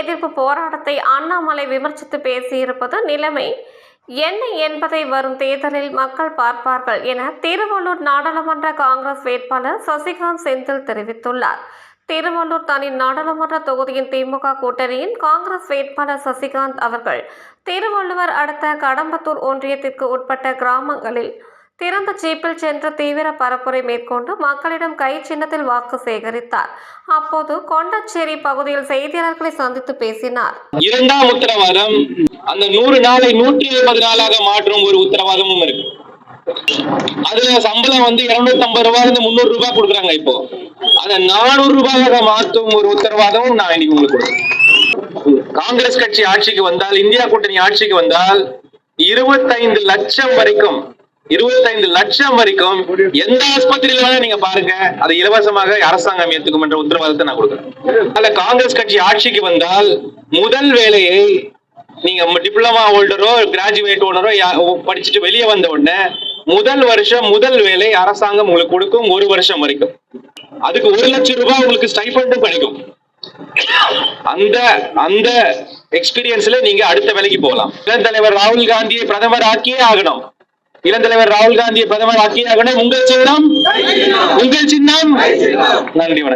எதிர்ப்பு போராட்டத்தை அண்ணாமலை விமர்சித்து பேசியிருப்பது நிலைமை என்ன என்பதை வரும் தேர்தலில் மக்கள் பார்ப்பார்கள் என திருவள்ளூர் நாடாளுமன்ற காங்கிரஸ் வேட்பாளர் சசிகாந்த் செந்தில் தெரிவித்துள்ளார். திருவள்ளூர் தனி நாடாளுமன்ற தொகுதியின் திமுக கூட்டணியின் காங்கிரஸ் வேட்பாளர் சசிகாந்த் அவர்கள் திருவள்ளுவர் அடுத்த கடம்பத்தூர் ஒன்றியத்திற்கு உட்பட்ட கிராமங்களில் திறந்த ஜீப்பில் சென்று தீவிர பரப்புரை மேற்கொண்டு மக்களிடம் கை சின்னத்தில் வாக்கு சேகரித்தார். அப்போது கொண்டச்சேரி பகுதியில் செய்தியாளர்களை சந்தித்து பேசினார். இரண்டாம் உத்தரவாதம். அந்த நூறு நாளை நூற்றி ஐம்பது நாளாக மாற்றும் ஒரு உத்தரவாதமும் இருக்கு. அதுல சம்பளம் வந்து இருநூத்தி ஐம்பது ரூபாய் இருந்து முந்நூறு ரூபாய் கொடுக்குறாங்க இப்போ. அதை நானூறு ரூபாயாக மாற்றும் ஒரு உத்தரவாதமும் நான் இன்னைக்கு உங்களுக்கு கொடுக்குறேன். காங்கிரஸ் கட்சி ஆட்சிக்கு வந்தால் இந்தியா கூட்டணி ஆட்சிக்கு வந்தால் இருபத்தைந்து லட்சம் வரைக்கும் இருபத்தைந்து லட்சம் வரைக்கும் எந்த ஆஸ்பத்திரியில வேணா நீங்க பாருங்க. அதை இலவசமாக அரசாங்கம் ஏத்துக்கும் என்ற உத்தரவாதத்தை நான் கொடுக்குறேன். அதுல காங்கிரஸ் கட்சி ஆட்சிக்கு வந்தால் முதல் வேலையை நீங்க டிப்ளமா ஹோல்டரோ கிராஜுவேட் ஓனரோ படிச்சுட்டு வெளியே வந்த உடனே முதல் வருஷம் முதல் வேலை அரசாங்கம் உங்களுக்கு கொடுக்கும் ஒரு வருஷம் வரைக்கும். அதுக்கு ஒரு லட்சம் ரூபாய் உங்களுக்கு ஸ்டைபண்டும் கிடைக்கும். அந்த அந்த எக்ஸ்பீரியன்ஸ்ல நீங்க அடுத்த வேலைக்கு போகலாம். தலைவர் ராகுல் காந்தியை பிரதமர் ஆக்கியே ஆகணும். இளந்தலைவர் ராகுல் காந்தியை பிரதமர் ஆக்கியே ஆகணும் உங்கள் சின்னம். உங்கள் சின்னம். நன்றி வணக்கம்.